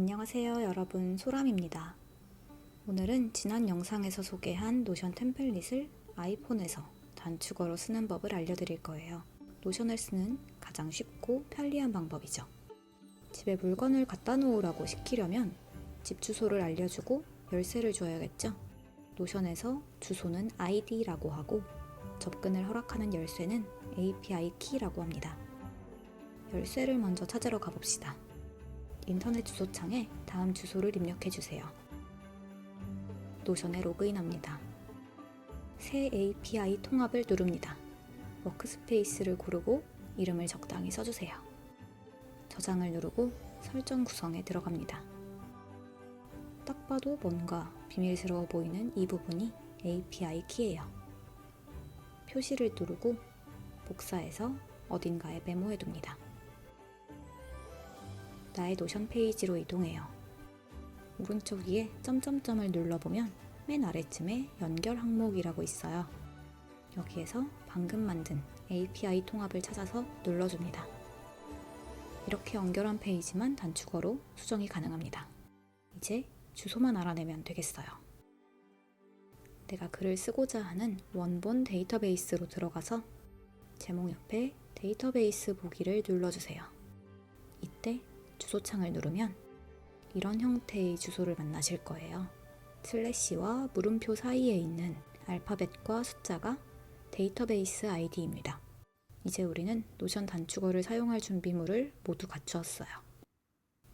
안녕하세요 여러분 소람입니다. 오늘은 지난 영상에서 소개한 노션 템플릿을 아이폰에서 단축어로 쓰는 법을 알려드릴 거예요. 노션을 쓰는 가장 쉽고 편리한 방법이죠. 집에 물건을 갖다 놓으라고 시키려면 집 주소를 알려주고 열쇠를 줘야겠죠. 노션에서 주소는 ID라고 하고 접근을 허락하는 열쇠는 API 키라고 합니다. 열쇠를 먼저 찾으러 가봅시다. 인터넷 주소창에 다음 주소를 입력해 주세요. 노션에 로그인합니다. 새 API 통합을 누릅니다. 워크스페이스를 고르고 이름을 적당히 써주세요. 저장을 누르고 설정 구성에 들어갑니다. 딱 봐도 뭔가 비밀스러워 보이는 이 부분이 API 키예요. 표시를 누르고 복사해서 어딘가에 메모해 둡니다. 나의 노션 페이지로 이동해요. 오른쪽 위에 점점점을 눌러보면 맨 아래쯤에 연결 항목이라고 있어요. 여기에서 방금 만든 API 통합을 찾아서 눌러줍니다. 이렇게 연결한 페이지만 단축어로 수정이 가능합니다. 이제 주소만 알아내면 되겠어요. 내가 글을 쓰고자 하는 원본 데이터베이스로 들어가서 제목 옆에 데이터베이스 보기를 눌러주세요. 이때 주소창을 누르면 이런 형태의 주소를 만나실 거예요. 슬래시와 물음표 사이에 있는 알파벳과 숫자가 데이터베이스 아이디입니다. 이제 우리는 노션 단축어를 사용할 준비물을 모두 갖추었어요.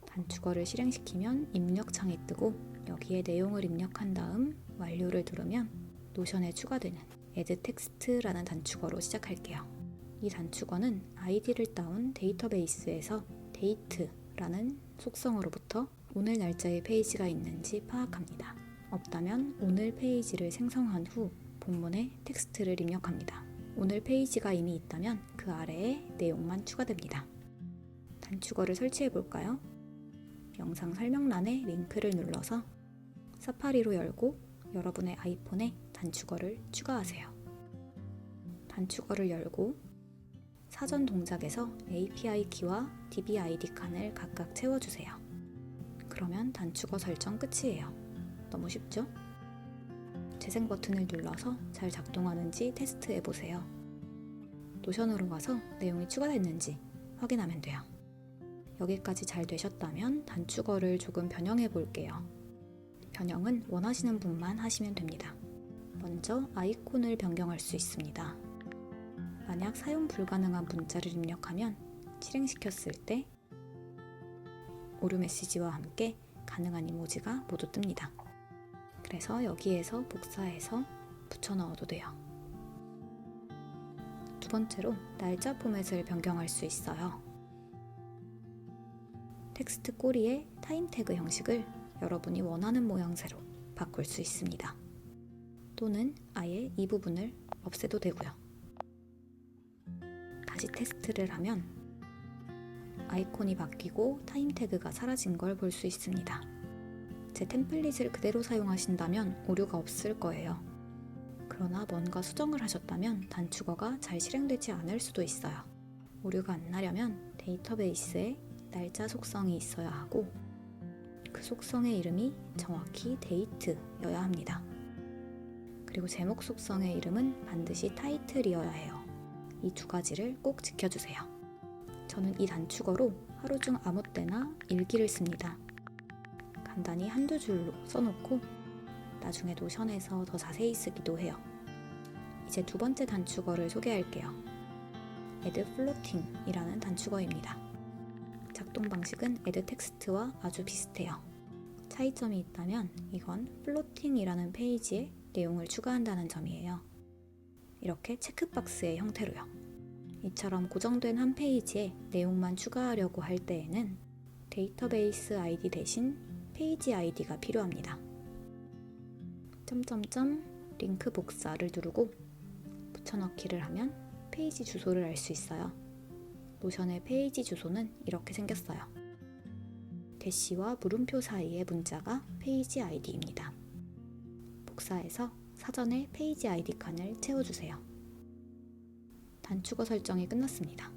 단축어를 실행시키면 입력창이 뜨고 여기에 내용을 입력한 다음 완료를 누르면 노션에 추가되는 add text라는 단축어로 시작할게요. 이 단축어는 아이디를 따온 데이터베이스에서 데이트 라는 속성으로부터 오늘 날짜의 페이지가 있는지 파악합니다. 없다면 오늘 페이지를 생성한 후 본문에 텍스트를 입력합니다. 오늘 페이지가 이미 있다면 그 아래에 내용만 추가됩니다. 단축어를 설치해 볼까요? 영상 설명란에 링크를 눌러서 사파리로 열고 여러분의 아이폰에 단축어를 추가하세요. 단축어를 열고 사전 동작에서 API 키와 DBID 칸을 각각 채워주세요. 그러면 단축어 설정 끝이에요. 너무 쉽죠? 재생 버튼을 눌러서 잘 작동하는지 테스트해 보세요. 노션으로 가서 내용이 추가됐는지 확인하면 돼요. 여기까지 잘 되셨다면 단축어를 조금 변형해 볼게요. 변형은 원하시는 분만 하시면 됩니다. 먼저 아이콘을 변경할 수 있습니다. 만약 사용 불가능한 문자를 입력하면 실행시켰을 때 오류 메시지와 함께 가능한 이모지가 모두 뜹니다. 그래서 여기에서 복사해서 붙여 넣어도 돼요. 두 번째로 날짜 포맷을 변경할 수 있어요. 텍스트 꼬리에 타임 태그 형식을 여러분이 원하는 모양새로 바꿀 수 있습니다. 또는 아예 이 부분을 없애도 되고요. 다시 테스트를 하면 아이콘이 바뀌고 타임 태그가 사라진 걸 볼 수 있습니다. 제 템플릿을 그대로 사용하신다면 오류가 없을 거예요. 그러나 뭔가 수정을 하셨다면 단축어가 잘 실행되지 않을 수도 있어요. 오류가 안 나려면 데이터베이스에 날짜 속성이 있어야 하고 그 속성의 이름이 정확히 데이트여야 합니다. 그리고 제목 속성의 이름은 반드시 타이틀이어야 해요. 이 두 가지를 꼭 지켜주세요. 저는 이 단축어로 하루 중 아무 때나 일기를 씁니다. 간단히 한두 줄로 써놓고 나중에 노션에서 더 자세히 쓰기도 해요. 이제 두 번째 단축어를 소개할게요. add floating 이라는 단축어입니다. 작동 방식은 텍스트와 아주 비슷해요. 차이점이 있다면 이건 floating이라는 페이지에 내용을 추가한다는 점이에요. 이렇게 체크박스의 형태로요. 이처럼 고정된 한 페이지에 내용만 추가하려고 할 때에는 데이터베이스 아이디 대신 페이지 아이디가 필요합니다. 점점점 링크 복사를 누르고 붙여넣기를 하면 페이지 주소를 알 수 있어요. 노션의 페이지 주소는 이렇게 생겼어요. 대시와 물음표 사이의 문자가 페이지 아이디입니다. 복사해서 사전에 페이지 아이디 칸을 채워주세요. 단축어 설정이 끝났습니다.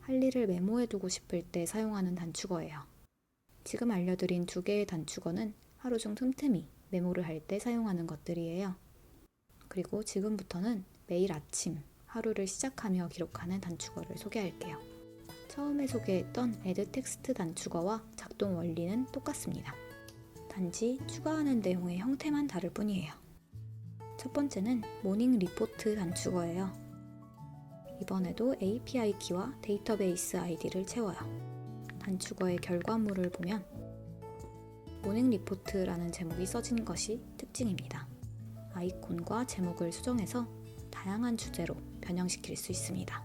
할 일을 메모해두고 싶을 때 사용하는 단축어예요. 지금 알려드린 두 개의 단축어는 하루 중 틈틈이 메모를 할 때 사용하는 것들이에요. 그리고 지금부터는 매일 아침 하루를 시작하며 기록하는 단축어를 소개할게요. 처음에 소개했던 add 텍스트 단축어와 작동 원리는 똑같습니다. 단지 추가하는 내용의 형태만 다를 뿐이에요. 첫 번째는 모닝 리포트 단축어예요. 이번에도 API 키와 데이터베이스 아이디를 채워요. 단축어의 결과물을 보면 모닝 리포트라는 제목이 써진 것이 특징입니다. 아이콘과 제목을 수정해서 다양한 주제로 변형시킬 수 있습니다.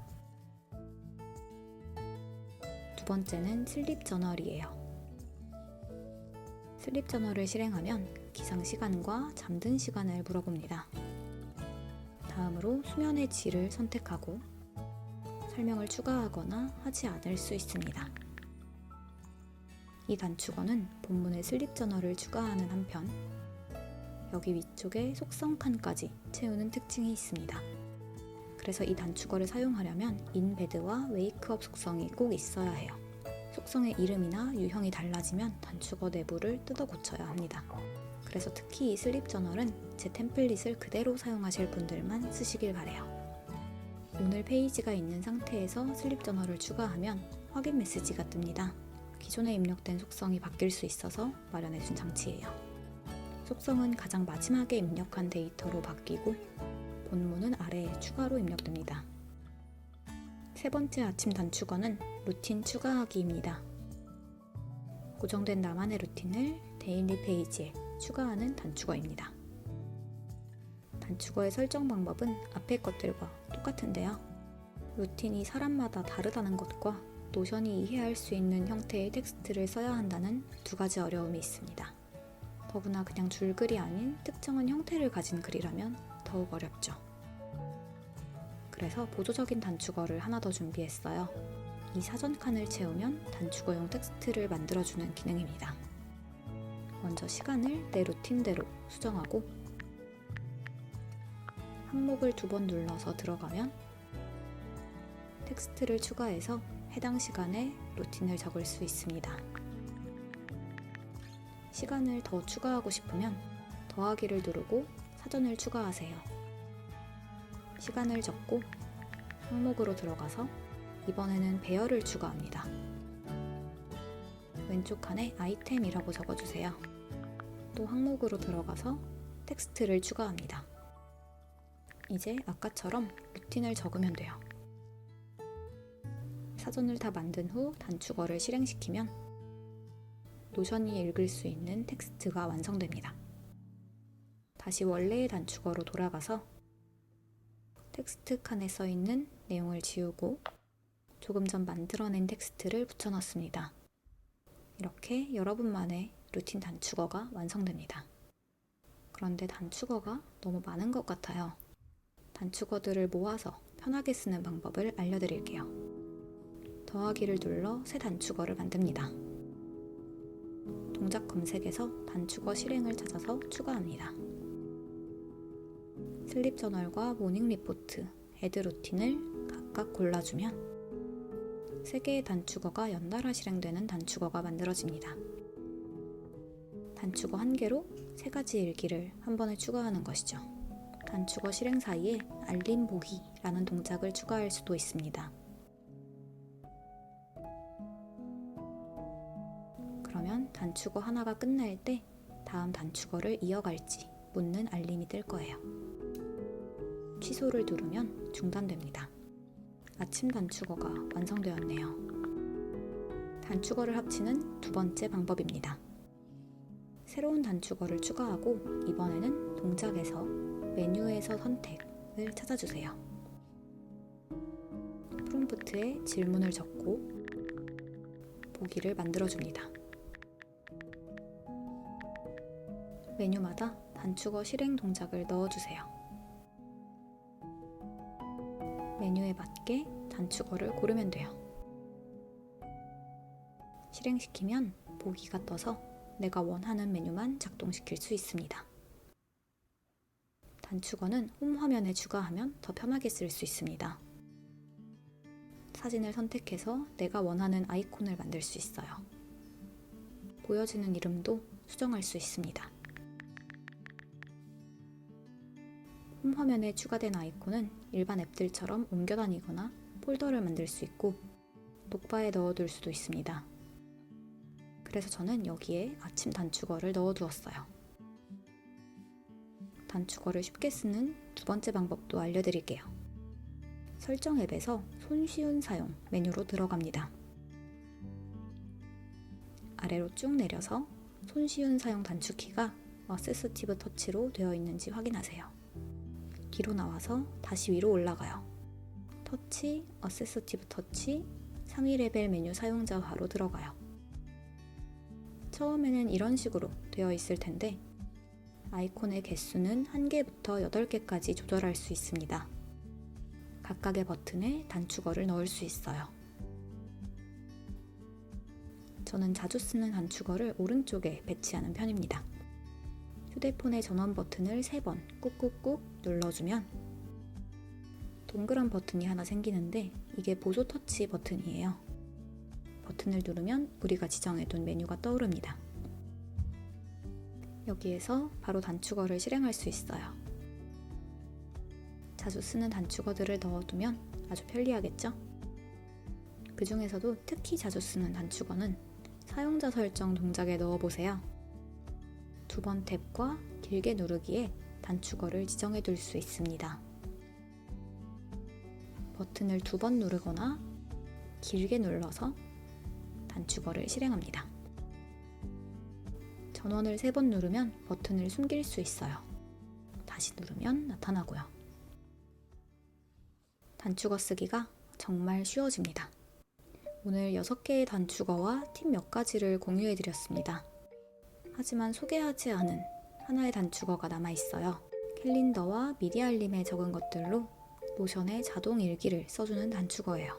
두 번째는 슬립 저널이에요. 슬립 저널을 실행하면 기상 시간과 잠든 시간을 물어봅니다. 다음으로 수면의 질을 선택하고 설명을 추가하거나 하지 않을 수 있습니다. 이 단축어는 본문에 슬립 저널을 추가하는 한편 여기 위쪽에 속성 칸까지 채우는 특징이 있습니다. 그래서 이 단축어를 사용하려면 인베드와 웨이크업 속성이 꼭 있어야 해요. 속성의 이름이나 유형이 달라지면 단축어 내부를 뜯어 고쳐야 합니다. 그래서 특히 이 슬립 저널은 제 템플릿을 그대로 사용하실 분들만 쓰시길 바래요. 오늘 페이지가 있는 상태에서 슬립 저널을 추가하면 확인 메시지가 뜹니다. 기존에 입력된 속성이 바뀔 수 있어서 마련해준 장치예요. 속성은 가장 마지막에 입력한 데이터로 바뀌고 본문은 아래에 추가로 입력됩니다. 세 번째 아침 단축어는 루틴 추가하기입니다. 고정된 나만의 루틴을 데일리 페이지에 추가하는 단축어입니다. 단축어의 설정 방법은 앞의 것들과 똑같은데요. 루틴이 사람마다 다르다는 것과 노션이 이해할 수 있는 형태의 텍스트를 써야 한다는 두 가지 어려움이 있습니다. 더구나 그냥 줄글이 아닌 특정한 형태를 가진 글이라면 더욱 어렵죠. 그래서 보조적인 단축어를 하나 더 준비했어요. 이 사전 칸을 채우면 단축어용 텍스트를 만들어주는 기능입니다. 먼저 시간을 내 루틴대로 수정하고 항목을 두 번 눌러서 들어가면 텍스트를 추가해서 해당 시간에 루틴을 적을 수 있습니다. 시간을 더 추가하고 싶으면 더하기를 누르고 사전을 추가하세요. 시간을 적고 항목으로 들어가서 이번에는 배열을 추가합니다. 왼쪽 칸에 아이템이라고 적어주세요. 또 항목으로 들어가서 텍스트를 추가합니다. 이제 아까처럼 루틴을 적으면 돼요. 사전을 다 만든 후 단축어를 실행시키면 노션이 읽을 수 있는 텍스트가 완성됩니다. 다시 원래의 단축어로 돌아가서 텍스트 칸에 써 있는 내용을 지우고 조금 전 만들어낸 텍스트를 붙여넣습니다. 이렇게 여러분만의 루틴 단축어가 완성됩니다. 그런데 단축어가 너무 많은 것 같아요. 단축어들을 모아서 편하게 쓰는 방법을 알려드릴게요. 더하기를 눌러 새 단축어를 만듭니다. 동작 검색에서 단축어 실행을 찾아서 추가합니다. 슬립 저널과 모닝 리포트, 애드 루틴을 각각 골라주면 세 개의 단축어가 연달아 실행되는 단축어가 만들어집니다. 단축어 한 개로 세 가지 일기를 한 번에 추가하는 것이죠. 단축어 실행 사이에 알림 보기라는 동작을 추가할 수도 있습니다. 그러면 단축어 하나가 끝날 때 다음 단축어를 이어갈지 묻는 알림이 뜰 거예요. 취소를 누르면 중단됩니다. 아침 단축어가 완성되었네요. 단축어를 합치는 두 번째 방법입니다. 새로운 단축어를 추가하고 이번에는 동작에서 메뉴에서 선택을 찾아주세요. 프롬프트에 질문을 적고 보기를 만들어줍니다. 메뉴마다 단축어 실행 동작을 넣어주세요. 메뉴에 맞게 단축어를 고르면 돼요. 실행시키면 보기가 떠서 내가 원하는 메뉴만 작동시킬 수 있습니다. 단축어는 홈 화면에 추가하면 더 편하게 쓸 수 있습니다. 사진을 선택해서 내가 원하는 아이콘을 만들 수 있어요. 보여지는 이름도 수정할 수 있습니다. 홈 화면에 추가된 아이콘은 일반 앱들처럼 옮겨 다니거나 폴더를 만들 수 있고 녹바에 넣어둘 수도 있습니다. 그래서 저는 여기에 아침 단축어를 넣어두었어요. 단축어를 쉽게 쓰는 두 번째 방법도 알려드릴게요. 설정 앱에서 손쉬운 사용 메뉴로 들어갑니다. 아래로 쭉 내려서 손쉬운 사용 단축키가 어세서티브 터치로 되어 있는지 확인하세요. 뒤로 나와서 다시 위로 올라가요. 터치, 어세서티브 터치, 상위 레벨 메뉴 사용자화로 들어가요. 처음에는 이런 식으로 되어 있을 텐데 아이콘의 개수는 1개부터 8개까지 조절할 수 있습니다. 각각의 버튼에 단축어를 넣을 수 있어요. 저는 자주 쓰는 단축어를 오른쪽에 배치하는 편입니다. 휴대폰의 전원 버튼을 3번 꾹꾹꾹 눌러주면 동그란 버튼이 하나 생기는데 이게 보조 터치 버튼이에요. 버튼을 누르면 우리가 지정해둔 메뉴가 떠오릅니다. 여기에서 바로 단축어를 실행할 수 있어요. 자주 쓰는 단축어들을 넣어두면 아주 편리하겠죠? 그 중에서도 특히 자주 쓰는 단축어는 사용자 설정 동작에 넣어보세요. 두 번 탭과 길게 누르기에 단축어를 지정해 둘 수 있습니다. 버튼을 두 번 누르거나 길게 눌러서 단축어를 실행합니다. 전원을 세번 누르면 버튼을 숨길 수 있어요. 다시 누르면 나타나고요. 단축어 쓰기가 정말 쉬워집니다. 오늘 6개의 단축어와 팁 몇 가지를 공유해 드렸습니다. 하지만 소개하지 않은 하나의 단축어가 남아 있어요. 캘린더와 미디 알림에 적은 것들로 노션의 자동 일기를 써주는 단축어예요.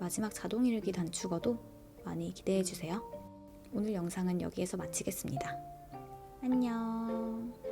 마지막 자동 일기 단축어도 많이 기대해 주세요. 오늘 영상은 여기에서 마치겠습니다. 안녕.